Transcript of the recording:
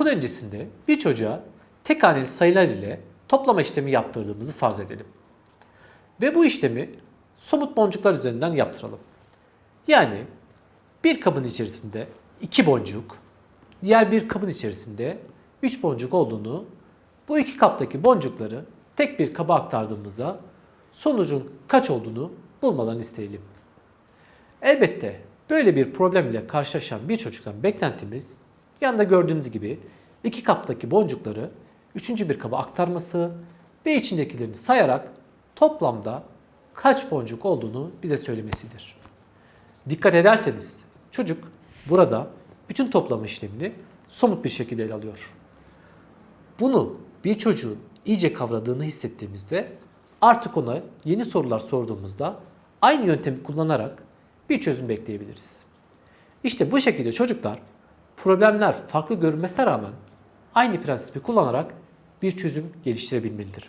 okul öncesinde bir çocuğa tek haneli sayılar ile toplama işlemi yaptırdığımızı farz edelim. Ve bu işlemi somut boncuklar üzerinden yaptıralım. Yani bir kabın içerisinde iki boncuk, diğer bir kabın içerisinde üç boncuk olduğunu, bu iki kaptaki boncukları tek bir kaba aktardığımızda sonucun kaç olduğunu bulmalarını isteyelim. Elbette böyle bir problem ile karşılaşan bir çocuktan beklentimiz yanında gördüğünüz gibi iki kaptaki boncukları üçüncü bir kaba aktarması ve içindekilerini sayarak toplamda kaç boncuk olduğunu bize söylemesidir. Dikkat ederseniz çocuk burada bütün toplama işlemini somut bir şekilde ele alıyor. Bunu bir çocuğun iyice kavradığını hissettiğimizde artık ona yeni sorular sorduğumuzda aynı yöntemi kullanarak bir çözüm bekleyebiliriz. İşte bu şekilde çocuklar problemler farklı görünmesine rağmen aynı prensibi kullanarak bir çözüm geliştirebilmelidir.